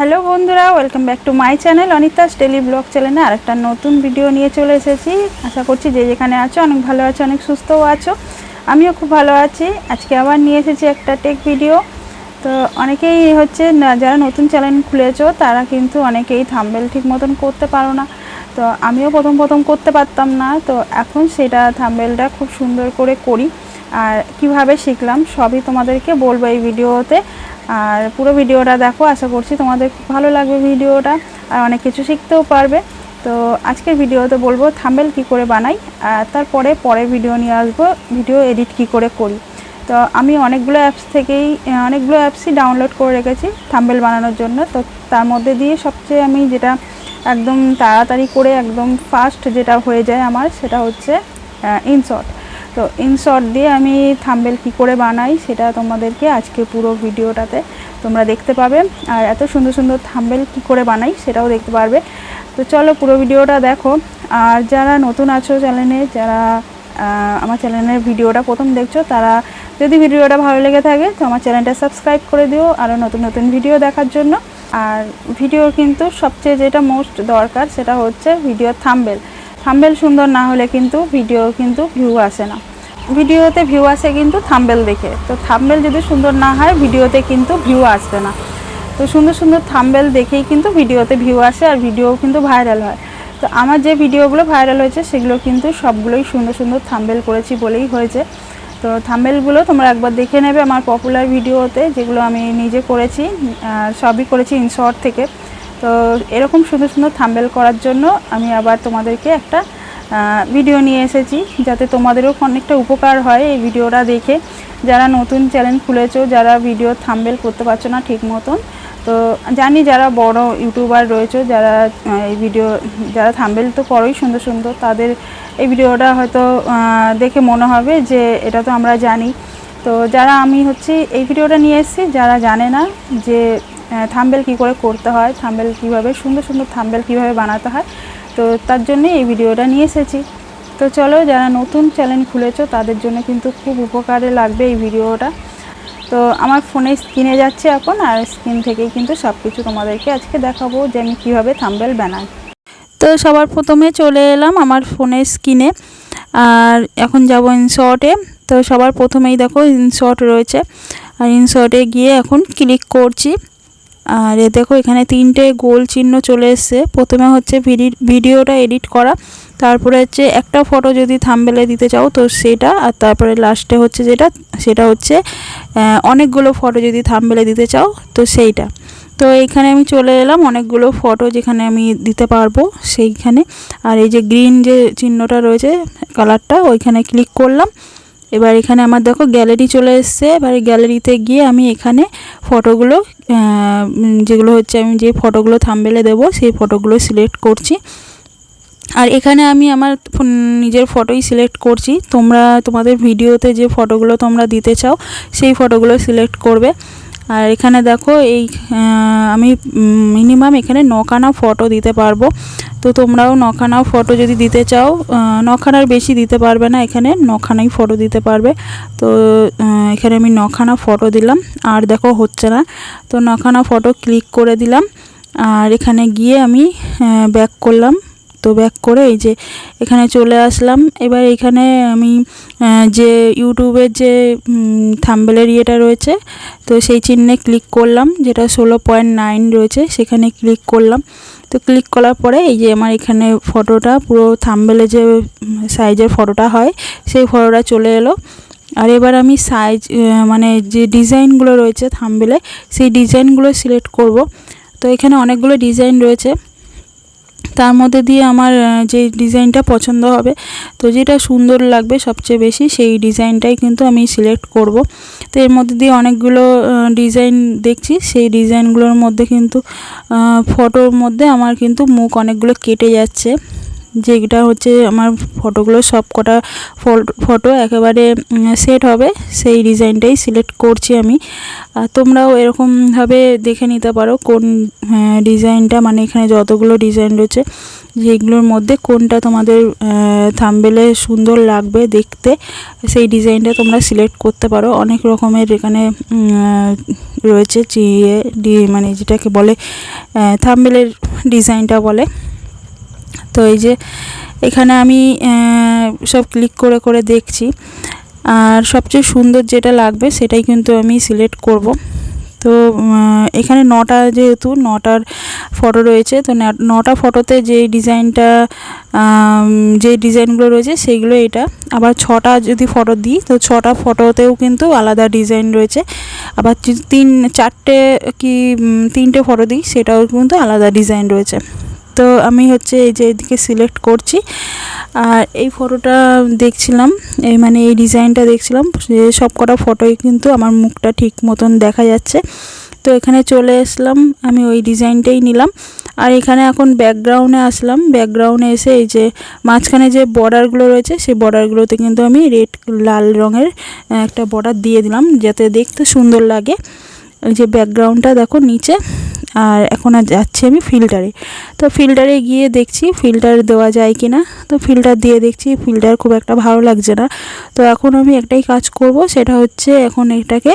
Hello বন্ধুরা, welcome back to my channel Anita's daily vlog চ্যানেলে আর একটা নতুন ভিডিও নিয়ে চলে এসেছি। আশা করছি যে যেখানে আছো অনেক ভালো আছো, অনেক সুস্থও আছো। আমিও খুব ভালো আছি। আজকে আবার নিয়ে এসেছি একটা টেক ভিডিও। তো অনেকেই হচ্ছে যারা নতুন চ্যানেল খুলেছো, তারা কিন্তু অনেকেই থাম্বেল ঠিক মতন করতে পারো না। তো আমিও প্রথম প্রথম করতে পারতাম না। তো এখন সেটা থাম্বেলটা খুব সুন্দর করে করি। আর কীভাবে শিখলাম, সবই তোমাদেরকে বলব এই ভিডিওতে। আর পুরো ভিডিওটা দেখো, আশা করছি তোমাদের খুব ভালো লাগবে ভিডিওটা আর অনেক কিছু শিখতেও পারবে। তো আজকের ভিডিওতে বলব থাম্বেল কি করে বানাই, আর তারপরে পরের ভিডিও নিয়ে আসব, ভিডিও এডিট কি করে করি। তো আমি অনেকগুলো অ্যাপস থেকেই, অনেকগুলো অ্যাপসই ডাউনলোড করে রেখেছি থাম্বেল বানানোর জন্য। তো তার মধ্যে দিয়ে সবচেয়ে আমি যেটা একদম তাড়াতাড়ি করে একদম ফাস্ট যেটা হয়ে যায় আমার, সেটা হচ্ছে ইনশর্ট তো ইনশর্ট দিয়ে আমি থাম্বেল কি করে বানাই সেটা তোমাদেরকে আজকে পুরো ভিডিওটাতে তোমরা দেখতে পাবে। আর এত সুন্দর সুন্দর থাম্বেল কি করে বানাই সেটাও দেখতে পারবে। তো চলো পুরো ভিডিওটা দেখো। আর যারা নতুন আছো চ্যানেলে যারা আমার চ্যানেলের ভিডিওটা প্রথম দেখছ, তারা যদি ভিডিওটা ভালো লেগে থাকে, তো আমার চ্যানেলটা সাবস্ক্রাইব করে দিও আরও নতুন নতুন ভিডিও দেখার জন্য। আর ভিডিওর কিন্তু সবচেয়ে যেটা মোস্ট দরকার সেটা হচ্ছে ভিডিওর থাম্বেল থাম্বেল সুন্দর না হলে কিন্তু ভিডিও কিন্তু ভিউ আসে না। ভিডিওতে ভিউ আসে কিন্তু থাম্বেল দেখে। তো থাম্বেল যদি সুন্দর না হয় ভিডিওতে কিন্তু ভিউ আসবে না। তো সুন্দর সুন্দর থাম্বেল দেখেই কিন্তু ভিডিওতে ভিউ আসে আর ভিডিও কিন্তু ভাইরাল হয়। তো আমার যে ভিডিওগুলো ভাইরাল হয়েছে, সেগুলো কিন্তু সবগুলোই সুন্দর সুন্দর থাম্বেল করেছি বলেই হয়েছে। তো থাম্বেলগুলো তোমরা একবার দেখে নেবে আমার পপুলার ভিডিওতে যেগুলো আমি নিজে করেছি সবই করেছি ইনশর্ট থেকে। তো এরকম সুন্দর সুন্দর থাম্বেল করার জন্য আমি আবার তোমাদেরকে একটা ভিডিও নিয়ে এসেছি, যাতে তোমাদেরও অনেকটা উপকার হয় এই ভিডিওটা দেখে। যারা নতুন চ্যানেল খুলেছো, যারা ভিডিও থাম্বেল করতে পারছ না ঠিক মতন, তো জানি যারা বড় ইউটিউবার রয়েছে, যারা এই ভিডিও যারা থাম্বেল তো করোই সুন্দর সুন্দর, তাদের এই ভিডিওটা হয়তো দেখে মনে হবে যে এটা তো আমরা জানি। তো যারা আমি হচ্ছে এই ভিডিওটা নিয়ে এসেছি, যারা জানে না যে থাম্বেল কি করে করতে হয়, থাম্বেল কীভাবে, সুন্দর সুন্দর থাম্বেল কীভাবে বানাতে হয়, তো তার জন্য এই ভিডিওটা নিয়ে এসেছি। তো চলো, যারা নতুন চ্যানেল খুলেছো, তাদের জন্য কিন্তু খুব উপকারে লাগবে এই ভিডিওটা। তো আমার ফোনে স্ক্রিনে যাচ্ছে এখন, আর স্ক্রিন থেকেই কিন্তু সব কিছু তোমাদেরকে আজকে দেখাবো যে আমি কীভাবে থাম্বেল বানাই। তো সবার প্রথমে চলে এলাম আমার ফোনের স্ক্রিনে, আর এখন যাব ইনশর্টে তো সবার প্রথমেই দেখো ইনশর্ট রয়েছে। আর ইনশর্টে গিয়ে এখন ক্লিক করছি। আর এ দেখো এখানে তিনটে গোল চিহ্ন চলে এসছে। প্রথমে হচ্ছে ভিডি- ভিডিওটা এডিট করা, তারপরে হচ্ছে একটা ফটো যদি থাম্বেলে দিতে চাও তো সেটা, আর তারপরে লাস্টে হচ্ছে যেটা, সেটা হচ্ছে অনেকগুলো ফটো যদি থাম্বেলে দিতে চাও তো সেইটা। তো এইখানে আমি চলে এলাম, অনেকগুলো ফটো যেখানে আমি দিতে পারব সেইখানে। আর এই যে গ্রিন যে চিহ্নটা রয়েছে কালারটা ওইখানে ক্লিক করলাম। এবার এখানে আমার দেখো গ্যালারি চলে এসছে। এবার গ্যালারিতে গিয়ে আমি এখানে ফটোগুলো যেগুলো হচ্ছে আমি যে ফটোগুলো থামবেলে দেবো, সেই ফটোগুলো সিলেক্ট করছি। আর এখানে আমি আমার নিজের ফটোই সিলেক্ট করছি। তোমরা, তোমাদের ভিডিওতে যে ফটোগুলো তোমরা দিতে চাও, সেই ফটোগুলো সিলেক্ট করবে। আর এখানে দেখো এই আমি মিনিমাম এখানে নখানা ফটো দিতে পারব। তো তোমরাও নখানা ফটো যদি দিতে চাও নখানার বেশি দিতে পারবে না, এখানে নখানাই ফটো দিতে পারবে। তো এখানে আমি নখানা ফটো দিলাম, আর দেখো হচ্ছে না। তো নখানা ফটো ক্লিক করে দিলাম, আর এখানে গিয়ে আমি ব্যাক করলাম। তো ব্যাক করে এই যে এখানে চলে আসলাম। এবার এখানে আমি যে ইউটিউবের যে থাম্বেলের ইয়েটা রয়েছে, তো সেই চিহ্নে ক্লিক করলাম, যেটা ষোলো পয়েন্ট নাইন রয়েছে, সেখানে ক্লিক করলাম। তো ক্লিক করার পরে এই যে আমার এখানে ফটোটা, পুরো থাম্বেলে যে সাইজের ফটোটা হয়, সেই ফটোটা চলে এলো। আর এবার আমি সাইজ মানে যে ডিজাইনগুলো রয়েছে থাম্বেলে সেই ডিজাইনগুলো সিলেক্ট করব। তো এখানে অনেকগুলো ডিজাইন রয়েছে। তার মধ্যে দিয়ে আমার যে ডিজাইনটা পছন্দ হবে, তো যেটা সুন্দর লাগবে সবচেয়ে বেশি সেই ডিজাইনটাই কিন্তু আমি সিলেক্ট করব। তো এর মধ্যে দিয়ে অনেকগুলো ডিজাইন দেখছি, সেই ডিজাইনগুলোর মধ্যে কিন্তু ফটোর মধ্যে আমার কিন্তু মুখ অনেকগুলো কেটে যাচ্ছে। যেটা হচ্ছে আমার ফটোগুলো সব কটা ফটো একেবারে সেট হবে। সেই ডিজাইনটাই সিলেক্ট করছি আমি। তোমরাও এরকমভাবে দেখে নিতে পারো কোন ডিজাইনটা মানে এখানে যতগুলো ডিজাইন রয়েছে যেগুলোর মধ্যে কোনটা তোমাদের থাম্বেলে সুন্দর লাগবে দেখতে, সেই ডিজাইনটা তোমরা সিলেক্ট করতে পারো। অনেক রকমের এখানে রয়েছে চিয়ে মানে যেটাকে বলে থাম্বেলের ডিজাইনটা বলে। তো এই যে এখানে আমি সব ক্লিক করে করে দেখছি। আর সবচেয়ে সুন্দর যেটা লাগবে সেটাই কিন্তু আমি সিলেক্ট করব। তো এখানে নটা যেহেতু, নটার ফটো রয়েছে, তো নটা ফটোতে যে ডিজাইনটা যে ডিজাইনগুলো রয়েছে সেইগুলো এটা। আবার ছটা যদি ফটো দিই, তো ছটা ফটোতেও কিন্তু আলাদা ডিজাইন রয়েছে। আবার তিন, চারটে কি তিনটে ফটো দিই, সেটাও কিন্তু আলাদা ডিজাইন রয়েছে। তো আমি হচ্ছে এই যে এদিকে সিলেক্ট করছি। আর এই ফটোটা দেখছিলাম, এই মানে এই ডিজাইনটা দেখছিলাম সব কটা ফটোই কিন্তু আমার মুখটা ঠিক মতন দেখা যাচ্ছে। তো এখানে চলে আসলাম, আমি ওই ডিজাইনটাই নিলাম। আর এখানে এখন ব্যাকগ্রাউন্ডে আসলাম ব্যাকগ্রাউন্ডে এসে এই যে মাঝখানে যে বর্ডারগুলো রয়েছে, সেই বর্ডারগুলোতে কিন্তু আমি রেড লাল রঙের একটা বর্ডার দিয়ে দিলাম, যাতে দেখতে সুন্দর লাগে। এই যে ব্যাকগ্রাউন্ডটা দেখো নিচে। আর এখন আর যাচ্ছি আমি ফিল্টারে তো ফিল্টারে গিয়ে দেখছি ফিল্টার দেওয়া যায় কি না। তো ফিল্টার দিয়ে দেখছি ফিল্টার খুব একটা ভালো লাগছে না। তো এখন আমি একটাই কাজ করব, সেটা হচ্ছে এখন এটাকে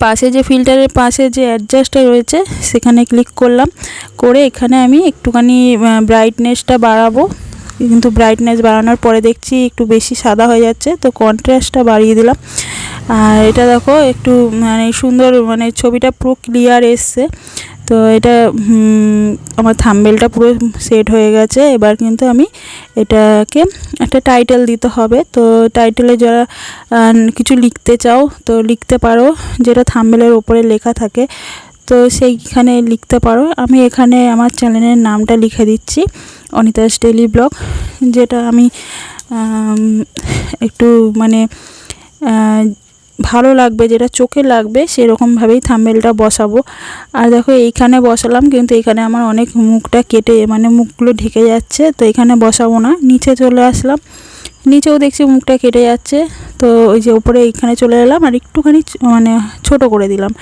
পাশে যে ফিল্টারের পাশে যে অ্যাডজাস্টটা রয়েছে, সেখানে ক্লিক করলাম। করে এখানে আমি একটুখানি ব্রাইটনেসটা বাড়াবো। কিন্তু ব্রাইটনেস বাড়ানোর পরে দেখছি একটু বেশি সাদা হয়ে যাচ্ছে। তো কন্ট্রাস্টটা বাড়িয়ে দিলাম। আর এটা দেখো, একটু মানে সুন্দর মানে ছবিটা পুরো ক্লিয়ার এসছে। তো এটা আমার থাম্বেলটা পুরো সেট হয়ে গেছে। এবার কিন্তু আমি এটাকে একটা টাইটেল দিতে হবে। তো টাইটেলে যারা কিছু লিখতে চাও, তো লিখতে পারো। যেটা থাম্বেলের ওপরে লেখা থাকে, তো সেইখানে লিখতে পারো। আমি এখানে আমার চ্যানেলের নামটা লিখে দিচ্ছি, অনিতাস ডেলি ব্লগ যেটা আমি একটু মানে ভালো লাগবে, যেটা চোখে লাগবে, সেরকমভাবেই থাম্বেলটা বসাবো। আর দেখো, এইখানে বসালাম, কিন্তু এখানে আমার অনেক মুখটা কেটে মানে মুখগুলো ঢেকে যাচ্ছে, তো এখানে বসাবো না। নিচে চলে আসলাম। নিচেও দেখছি মুখটা কেটে যাচ্ছে, তো ওই যে উপরে এইখানে চলে এলাম, আর একটুখানি মানে ছোট করে দিলাম,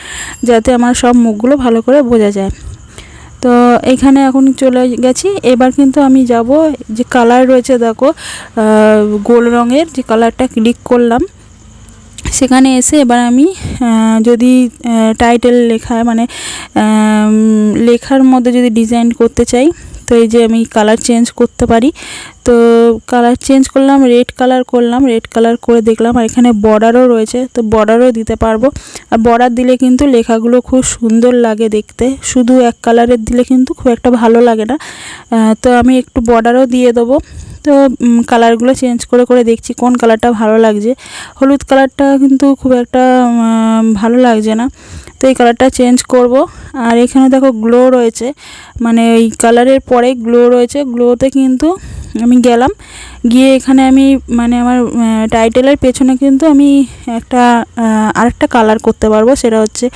যাতে আমার সব মুখগুলো ভালো করে বোঝা যায়। তো এখানে এখন চলে গেছি। এবার কিন্তু আমি যাব, যে কালার রয়েছে দেখো গোল রঙের, যে কালারটা ক্লিক করলাম। সেখানে এসে এবার আমি যদি টাইটেল লেখা মানে লেখার মধ্যে যদি ডিজাইন করতে চাই, তো এই যে আমি কালার চেঞ্জ করতে পারি। তো কালার চেঞ্জ করলাম রেড কালার করলাম রেড কালার করে দেখলাম, আর এখানে বর্ডারও রয়েছে, তো বর্ডারও দিতে পারব। আর বর্ডার দিলে কিন্তু লেখাগুলো খুব সুন্দর লাগে দেখতে, শুধু এক কালারের দিলে কিন্তু খুব একটা ভালো লাগে না। তো আমি একটু বর্ডারও দিয়ে দেবো। তো কালারগুলো চেঞ্জ করে করে দেখছি কোন কালারটা ভালো লাগছে। হলুদ কালারটা কিন্তু খুব একটা ভালো লাগছে না। তো এই কালারটা চেঞ্জ করব। আর এখানে দেখো গ্লো রয়েছে। মানে ওই কালারের পরে গ্লো রয়েছে। গ্লোতে কিন্তু আমি গেলাম। গিয়ে এখানে আমি মানে আমার টাইটেলের পেছনে কিন্তু আমি একটা আরেকটা কালার করতে পারব। সেটা হচ্ছে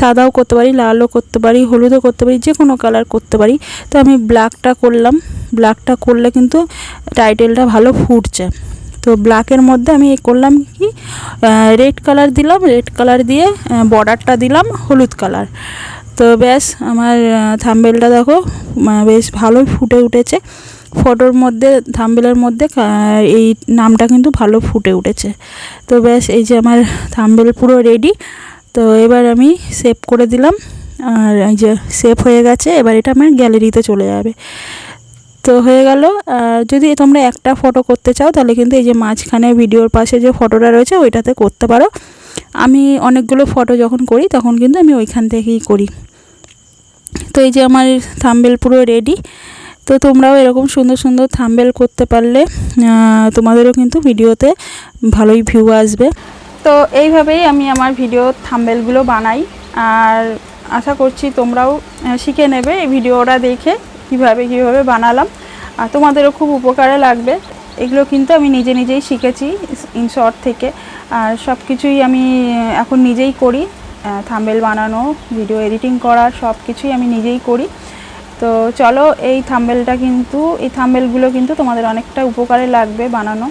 সাদাও করতে পারি, লালও করতে পারি, হলুদও করতে পারি, যে কোনো কালার করতে পারি। তো আমি ব্ল্যাকটা করলাম। ব্ল্যাকটা করলে কিন্তু টাইটেলটা ভালো ফুটছে। তো ব্ল্যাকের মধ্যে আমি করলাম কি? রেড কালার দিলাম রেড কালার দিয়ে বর্ডারটা দিলাম, হলুদ কালার তো ব্যাস, আমার থাম্বেলটা দেখো বেশ ভালোই ফুটে উঠেছে। ফটোর মধ্যে থাম্বেলের মধ্যে এই নামটা কিন্তু ভালো ফুটে উঠেছে। তো ব্যাস, এই যে আমার থাম্বেল পুরো রেডি তো এবার আমি সেভ করে দিলাম। আর এই যে সেভ হয়ে গেছে, এবার এটা আমার গ্যালারিতে চলে যাবে। তো হয়ে গেল। যদি তোমরা একটা ফটো করতে চাও, তাহলে কিন্তু এই যে মাঝখানে ভিডিওর পাশে যে ফটোটা রয়েছে, ওইটাতে করতে পারো। আমি অনেকগুলো ফটো যখন করি, তখন কিন্তু আমি ওইখান থেকেই করি। তো এই যে আমার থাম্বেল পুরো রেডি তো তোমরাও এরকম সুন্দর সুন্দর থাম্বেল করতে পারলে তোমাদেরও কিন্তু ভিডিওতে ভালোই ভিউ আসবে। তো এইভাবেই আমি আমার ভিডিও থাম্বেলগুলো বানাই। আর আশা করছি তোমরাও শিখে নেবে এই ভিডিওটা দেখে কীভাবে কীভাবে বানালাম। আর তোমাদেরও খুব উপকারে লাগবে। এগুলো কিন্তু আমি নিজে নিজেই শিখেছি ইনশর্ট থেকে। আর সব কিছুই আমি এখন নিজেই করি। থাম্বেল বানানো ভিডিও এডিটিং করা সব কিছুই আমি নিজেই করি। তো চলো, এই থাম্বেলটা কিন্তু, এই থাম্বেলগুলো কিন্তু তোমাদের অনেকটা উপকারে লাগবে বানানো।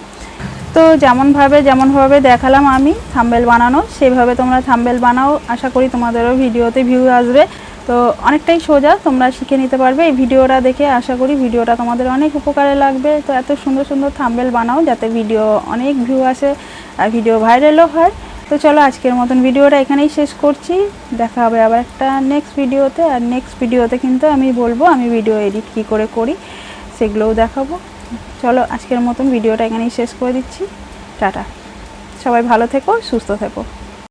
তো যেমনভাবে যেমনভাবে দেখালাম আমি থাম্বেল বানানো, সেভাবে তোমরা থাম্বেল বানাও। আশা করি তোমাদেরও ভিডিওতে ভিউ আসবে। তো অনেকটাই সোজা, তোমরা শিখে নিতে পারবে এই ভিডিওটা দেখে। আশা করি ভিডিওটা তোমাদের অনেক উপকারে লাগবে। তো এত সুন্দর সুন্দর থাম্বেল বানাও যাতে ভিডিও অনেক ভিউ আসে আর ভিডিও ভাইরালও হয়। তো চলো আজকের মতন ভিডিওটা এখানেই শেষ করছি। দেখা হবে আবার একটা নেক্সট ভিডিওতে। আর নেক্সট ভিডিওতে কিন্তু আমি বলব আমি ভিডিও এডিট কী করে করি, সেগুলোও দেখাবো। চলো আজকের মতন ভিডিওটা এখানেই শেষ করে দিচ্ছি। টাটা। সবাই ভালো থেকো সুস্থ থেকো।